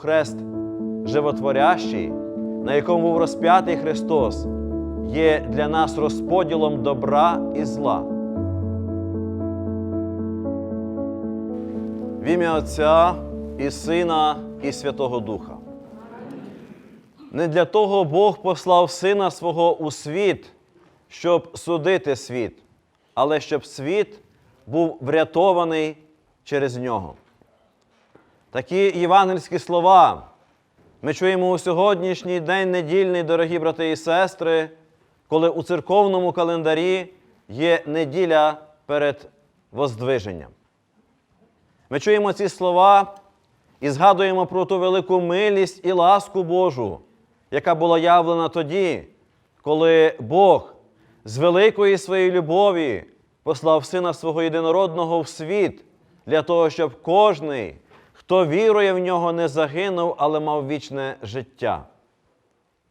Хрест животворящий, на якому був розп'ятий Христос, є для нас розподілом добра і зла. В ім'я Отця і Сина, і Святого Духа. Не для того Бог послав Сина свого у світ, щоб судити світ, але щоб світ був врятований через нього. Такі євангельські слова ми чуємо у сьогоднішній день недільний, дорогі брати і сестри, коли у церковному календарі є неділя перед Воздвиженням. Ми чуємо ці слова і згадуємо про ту велику милість і ласку Божу, яка була явлена тоді, коли Бог з великої своєї любові послав Сина свого єдинородного в світ для того, щоб кожний, хто вірує в нього, не загинув, але мав вічне життя.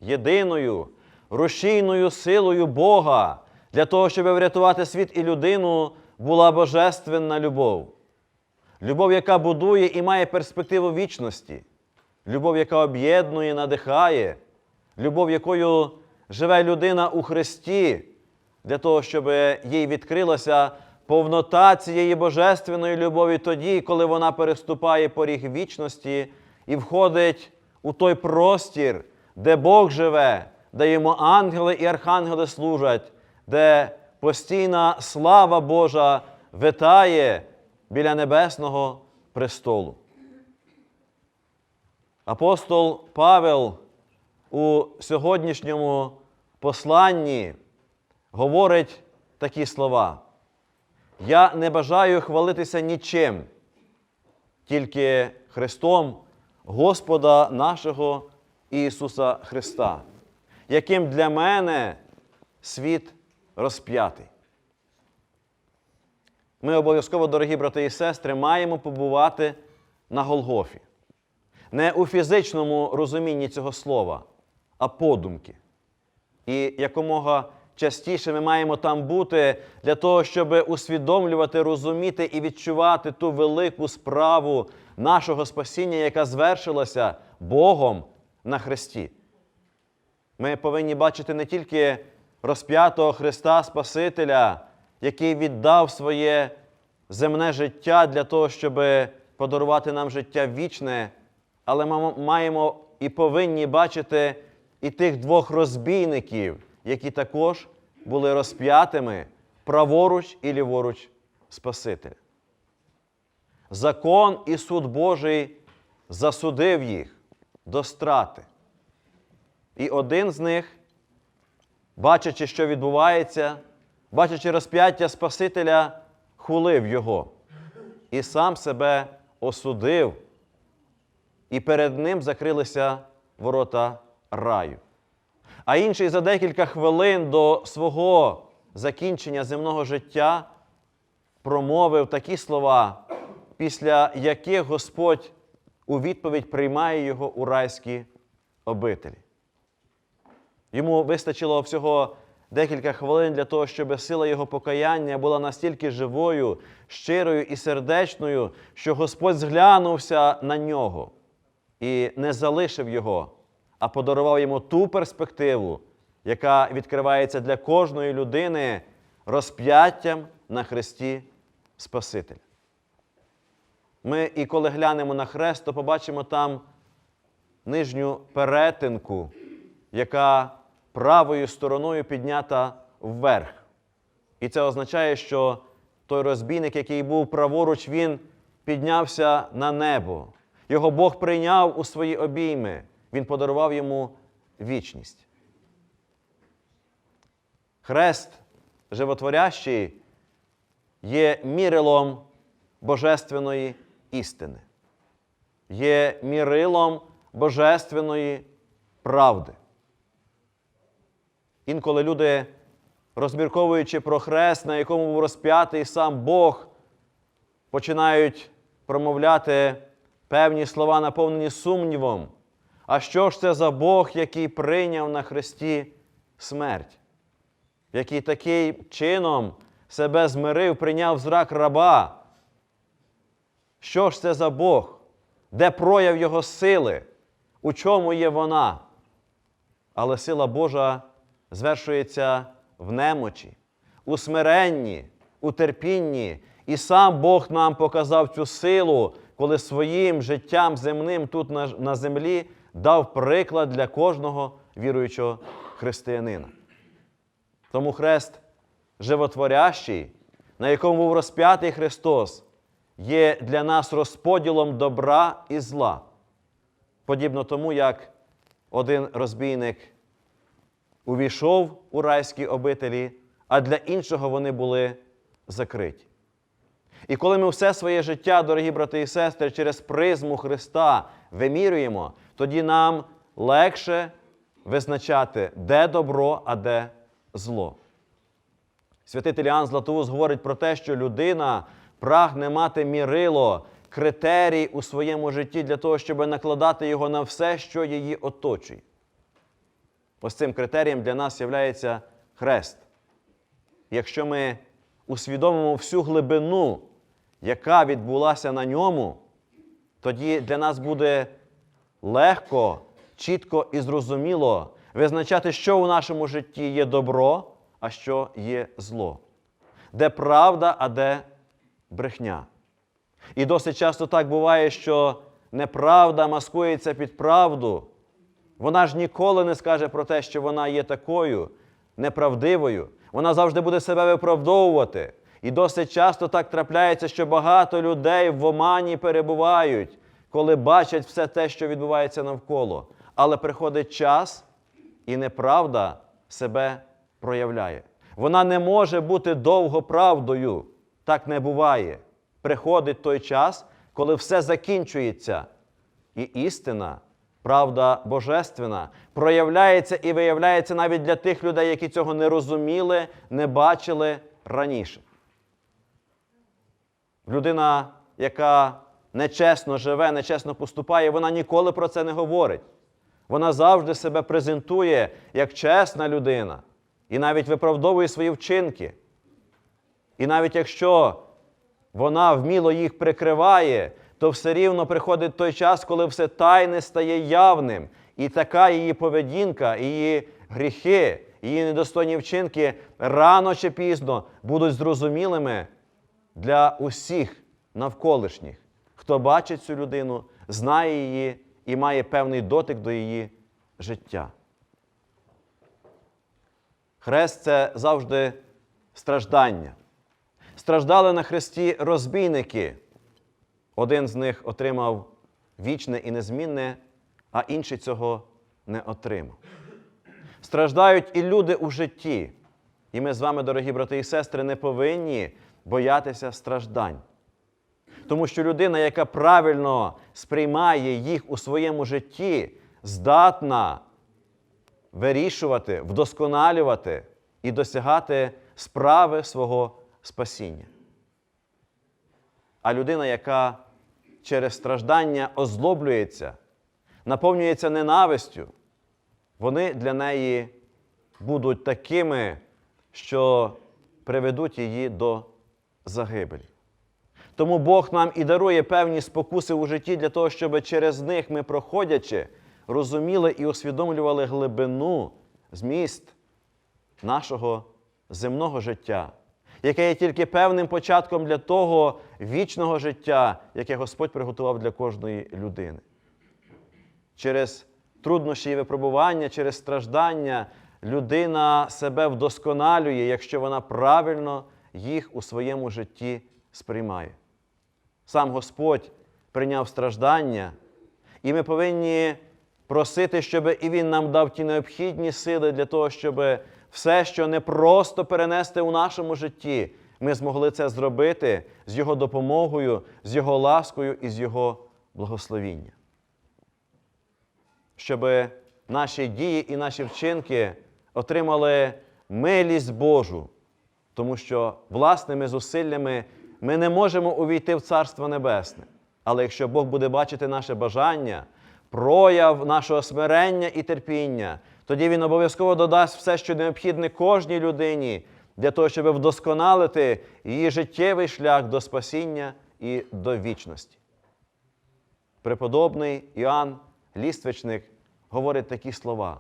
Єдиною рушійною силою Бога для того, щоб врятувати світ і людину, була божественна любов. Любов, яка будує і має перспективу вічності, любов, яка об'єднує, надихає, любов, якою живе людина у Христі, для того, щоб їй відкрилася повнота цієї божественної любові тоді, коли вона переступає поріг вічності і входить у той простір, де Бог живе, де йому ангели і архангели служать, де постійна слава Божа витає біля небесного престолу. Апостол Павел у сьогоднішньому посланні говорить такі слова. Я не бажаю хвалитися нічим, тільки Христом Господа нашого Ісуса Христа, яким для мене світ розп'ятий. Ми обов'язково, дорогі брати і сестри, маємо побувати на Голгофі. Не у фізичному розумінні цього слова, а подумки. І якомога частіше ми маємо там бути для того, щоб усвідомлювати, розуміти і відчувати ту велику справу нашого спасіння, яка звершилася Богом на Христі. Ми повинні бачити не тільки розп'ятого Христа Спасителя, який віддав своє земне життя для того, щоб подарувати нам життя вічне, але ми маємо і повинні бачити і тих двох розбійників, які також були розп'ятими праворуч і ліворуч Спасителя. Закон і суд Божий засудив їх до страти. І один з них, бачачи, що відбувається, бачачи розп'яття Спасителя, хулив його і сам себе осудив, і перед ним закрилися ворота раю. А інший за декілька хвилин до свого закінчення земного життя промовив такі слова, після яких Господь у відповідь приймає його у райські обителі. Йому вистачило всього декілька хвилин для того, щоб сила його покаяння була настільки живою, щирою і сердечною, що Господь зглянувся на нього і не залишив його, а подарував йому ту перспективу, яка відкривається для кожної людини розп'яттям на Христі Спасителя. Ми, і коли глянемо на хрест, то побачимо там нижню перетинку, яка правою стороною піднята вверх. І це означає, що той розбійник, який був праворуч, він піднявся на небо. Його Бог прийняв у свої обійми, Він подарував йому вічність. Хрест животворящий є мірилом божественної істини, є мірилом божественної правди. Інколи люди, розмірковуючи про хрест, на якому був розп'ятий сам Бог, починають промовляти певні слова, наповнені сумнівом. А що ж це за Бог, який прийняв на хресті смерть, який таким чином себе змирив, прийняв зрак раба? Що ж це за Бог? де прояв Його сили, у чому є вона. Але сила Божа звершується в немочі, у смиренні, у терпінні. І сам Бог нам показав цю силу, коли своїм життям земним тут на землі дав приклад для кожного віруючого християнина. Тому хрест животворящий, на якому був розп'ятий Христос, є для нас розподілом добра і зла. Подібно тому, як один розбійник увійшов у райські обителі, а для іншого вони були закриті. І коли ми все своє життя, дорогі брати і сестри, через призму Христа вимірюємо, тоді нам легше визначати, де добро, а де зло. Святитель Іоанн говорить про те, що людина прагне мати мірило, критерій у своєму житті для того, щоб накладати його на все, що її оточує. Ось цим критерієм для нас є хрест. Якщо ми усвідомимо всю глибину, яка відбулася на ньому, тоді для нас буде легко, чітко і зрозуміло визначати, що у нашому житті є добро, а що є зло, де правда, а де брехня. І досить часто так буває, що неправда маскується під правду. Вона ж ніколи не скаже про те, що вона є такою неправдивою. Вона завжди буде себе виправдовувати. І досить часто так трапляється, що багато людей в омані перебувають, коли бачать все те, що відбувається навколо. Але приходить час, і неправда себе проявляє. Вона не може бути довго правдою. Так не буває. Приходить той час, коли все закінчується, і істина, правда божественна, проявляється і виявляється навіть для тих людей, які цього не розуміли, не бачили раніше. Людина, яка нечесно живе, нечесно поступає, вона ніколи про це не говорить. Вона завжди себе презентує як чесна людина і навіть виправдовує свої вчинки. І навіть якщо вона вміло їх прикриває, то все рівно приходить той час, коли все тайне стає явним. І така її поведінка, її гріхи, її недостойні вчинки рано чи пізно будуть зрозумілими для усіх навколишніх, хто бачить цю людину, знає її і має певний дотик до її життя. Хрест це завжди страждання. Страждали на хресті розбійники. Один з них отримав вічне і незмінне, а інший цього не отримав. Страждають і люди у житті. І ми з вами, дорогі брати і сестри, не повинні боятися страждань. Тому що людина, яка правильно сприймає їх у своєму житті, здатна вирішувати, вдосконалювати і досягати справи свого спасіння. А людина, яка через страждання озлоблюється, наповнюється ненавистю, вони для неї будуть такими, що приведуть її до загибелі. Тому Бог нам і дарує певні спокуси у житті для того, щоб через них ми, проходячи, розуміли і усвідомлювали глибину, зміст нашого земного життя, яке є тільки певним початком для того вічного життя, яке Господь приготував для кожної людини. Через труднощі і випробування, через страждання людина себе вдосконалює, якщо вона правильно їх у своєму житті сприймає. Сам Господь прийняв страждання, і ми повинні просити, щоб і Він нам дав ті необхідні сили для того, щоб все, що не просто перенести у нашому житті, ми змогли це зробити з Його допомогою, з Його ласкою і з Його благословіння. Щоб наші дії і наші вчинки отримали милість Божу, тому що власними зусиллями ми не можемо увійти в Царство Небесне. Але якщо Бог буде бачити наше бажання, прояв нашого смирення і терпіння, тоді Він обов'язково додасть все, що необхідне кожній людині для того, щоб вдосконалити її життєвий шлях до спасіння і до вічності. преподобний Іоанн Ліствичник говорить такі слова.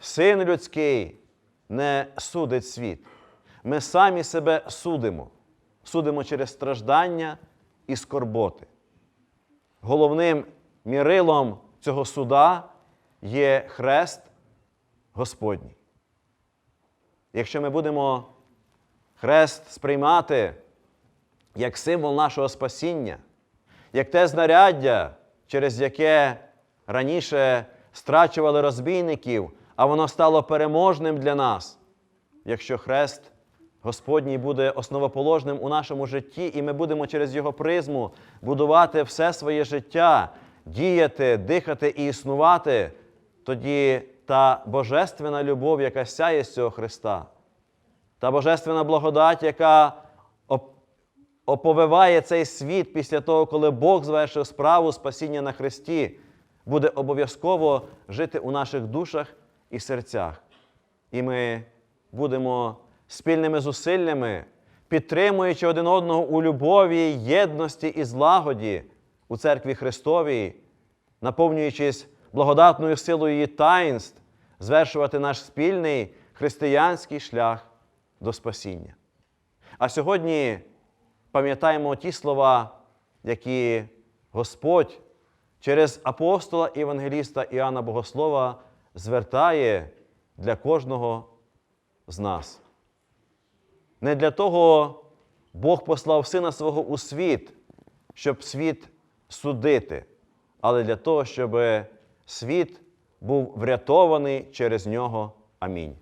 Син людський не судить світ. Ми самі себе судимо, судимо через страждання і скорботи. Головним мірилом цього суда є хрест Господній. Якщо ми будемо хрест сприймати як символ нашого спасіння, як те знаряддя, через яке раніше страчували розбійників, а воно стало переможним для нас, якщо хрест Господній буде основоположним у нашому житті, і ми будемо через його призму будувати все своє життя, діяти, дихати і існувати, тоді та божественна любов, яка сяє з цього Христа, та божественна благодать, яка оповиває цей світ після того, коли Бог звершив справу спасіння на Христі, буде обов'язково жити у наших душах і серцях. І ми будемо спільними зусиллями, підтримуючи один одного у любові, єдності і злагоді у церкві Христовій, наповнюючись благодатною силою її таїнств, звершувати наш спільний християнський шлях до спасіння. А сьогодні пам'ятаємо ті слова, які Господь через апостола і евангеліста Іоанна Богослова звертає для кожного з нас. Не для того Бог послав Сина свого у світ, щоб світ судити, але для того, щоб світ був врятований через нього. Амінь.